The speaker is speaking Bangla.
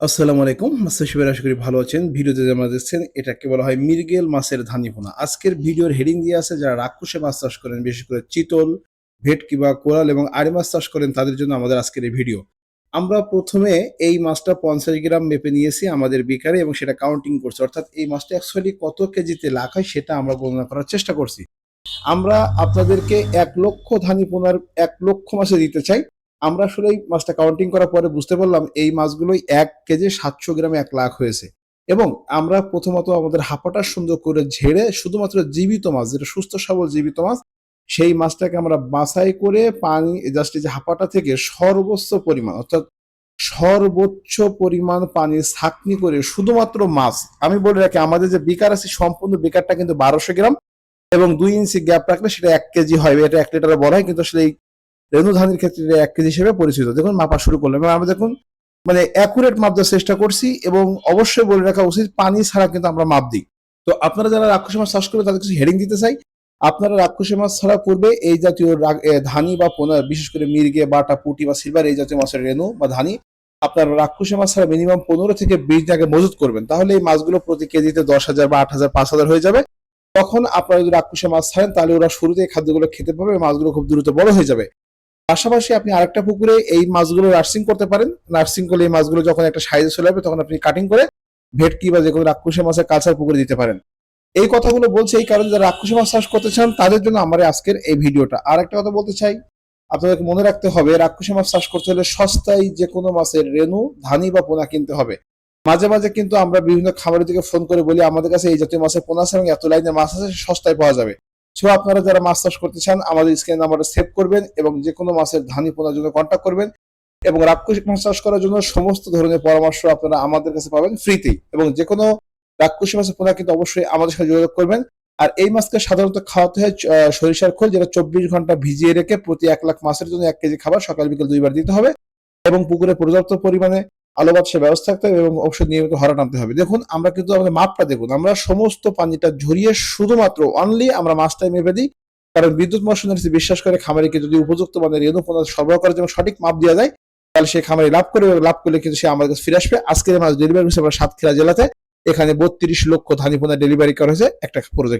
আসসালামু আলাইকুম। মাস্টার শিবের আশা করি ভালো আছেন। ভিডিওতে যেমন দেখছেন, এটাকে বলা হয় মির্গেল মাছের ধানিপোনা আজকের ভিডিওর হেডিং দিয়ে আছে যারা রাক্ষসে মাছ চাষ করেন, বিশেষ করে চিতল, ভেটকি বা কোরাল এবং আড়ি মাছ চাষ করেন, তাদের জন্য আমাদের আজকের এই ভিডিও। আমরা প্রথমে এই মাছটা পঞ্চাশ গ্রাম মেপে নিয়েছি আমাদের বিকারে এবং সেটা কাউন্টিং করছি। অর্থাৎ এই মাছটা অ্যাকচুয়ালি কত কেজিতে লাখ হয় সেটা আমরা গণনা করার চেষ্টা করছি। আমরা আপনাদেরকে এক লক্ষ ধানিপোনার এক লক্ষ মাছে দিতে চাই। আমরা আসলে মাছটা কাউন্টিং করার পরে বুঝতে পারলাম এই মাছগুলোই এক কেজি সাতশো গ্রামে এক লাখ হয়েছে। এবং আমরা প্রথমত আমাদের হাঁপাটা সুন্দর করে ঝেড়ে শুধুমাত্র জীবিত মাছ, যেটা সুস্থ সবল জীবিত মাছ, সেই মাছটাকে আমরা বাছাই করে পানি জাস্ট যে হাঁপাটা থেকে সর্বোচ্চ পরিমাণ, অর্থাৎ সর্বোচ্চ পরিমাণ পানি ছাকনি করে শুধুমাত্র মাছ, আমি বলে রাখি আমাদের যে বিকার আছে, সম্পূর্ণ বিকারটা কিন্তু বারোশো গ্রাম এবং দুই ইঞ্চি গ্যাপ রাখলে সেটা এক কেজি হয়, এটা এক লিটারে বলা হয়, কিন্তু আসলে এই রেণু ধানের ক্ষেত্রে এক কেজি হিসেবে পরিচিত। দেখুন, মাপা শুরু করলাম। এবং আমরা দেখুন মানে অ্যাকুরেট মাপ দেওয়ার চেষ্টা করছি এবং অবশ্যই বলে রাখা উচিত, পানি ছাড়া কিন্তু আমরা মাপ দিই। তো আপনারা যারা রাক্ষসী মাছ চাষ করবে তাদের কিছু হেডিং দিতে চাই। আপনারা রাক্ষসী মাছ ছাড়া পূর্বে এই জাতীয় ধানি বা পোনা, বিশেষ করে মির্গে, বাটা, পুটি বা সিলভার, এই জাতীয় মাছের রেণু বা ধানি, আপনারা রাক্ষসী মাছ ছাড়া মিনিমাম পনেরো থেকে বিশ দিন আগে মজুত করবেন। তাহলে এই মাছগুলো প্রতি কেজিতে দশ হাজার বা আট হাজার, পাঁচ হাজার হয়ে যাবে। তখন আপনারা যদি রাক্ষসী মাছ ছাড়েন, তাহলে ওরা শুরুতে খাদ্যগুলো খেতে এবং মাছগুলো খুব দ্রুত বড় হয়ে যাবে। পাশাপাশি আপনি আরেকটা পুকুরে এই মাছগুলো নার্সিং করতে পারেন। নার্সিং করলে এই মাছগুলো যখন একটা সাইজে চলে যাবে তখন আপনি কাটিং করে ভেটকি বা যে কোনো রাক্ষসী মাছের কালচার পুকুরে দিতে পারেন। এই কথাগুলো বলছে এই কারণে যারা রাক্ষসী মাছ চাষ করতে চান, তাদের জন্য আমার আজকের এই ভিডিওটা। আর একটা কথা বলতে চাই, আপনাদেরকে মনে রাখতে হবে রাক্ষসী মাছ চাষ করতে হলে সস্তায় যে কোনো মাছের রেনু ধানি বা পোনা কিনতে হবে। মাঝে মাঝে কিন্তু আমরা বিভিন্ন খামারের দিকে ফোন করে বলি, আমাদের কাছে এই জাতীয় মাছের পোনা আছে এবং এত লাইনের মাছ আছে, সস্তায় পাওয়া যাবে। সো আপনারা যারা মাছ চাষ করতে চান, আমাদের স্ক্রিন নাম্বারটা সেভ করবেন এবং যে কোনো মাছের ধানি পোনার জন্য কন্ট্যাক্ট করবেন এবং রাক্ষসী মাছ চাষ করার জন্য সমস্ত ধরনের পরামর্শ আপনারা আমাদের কাছে পাবেন ফ্রিতেই এবং যে কোনো রাক্ষসী মাছের পোনা কিন্তু অবশ্যই আমাদের সাথে যোগাযোগ করবেন। আর এই মাছকে সাধারণত খাওয়াতে হয় সরিষার খোল যেটা চব্বিশ ঘণ্টা ভিজিয়ে রেখে প্রতি এক লাখ মাছের জন্য এক কেজি খাবার সকাল বিকেল দুইবার দিতে হবে। এবং পুকুরে পর্যাপ্ত পরিমাণে আলো বাতাসের ব্যবস্থা থাকতে হবে এবং অবশ্যই নিয়মিত হরা টানতে হবে। দেখুন, আমরা কিন্তু আমাদের মাপটা দেখুন। আমরা সমস্ত পানিটা ঝরিয়ে শুধুমাত্র অনলি আমরা মাছটাই মেপে দিই। কারণ বিদ্যুৎ মশনারিতে বিশ্বাস করে খামারিকে যদি উপযুক্ত মানে রেণু পোনা সরবরাহ করার জন্য সঠিক মাপ দেওয়া যায়, তাহলে সে খামারি লাভ করে এবং লাভ করলে কিন্তু সে আমাদের কাছে ফিরে আসবে। আজকের মাছ ডেলিভারি হচ্ছে আমরা সাতক্ষীরা জেলাতে। এখানে বত্রিশ লক্ষ ধানি পোনা ডেলিভারি করা হয়েছে একটা প্রজেক্ট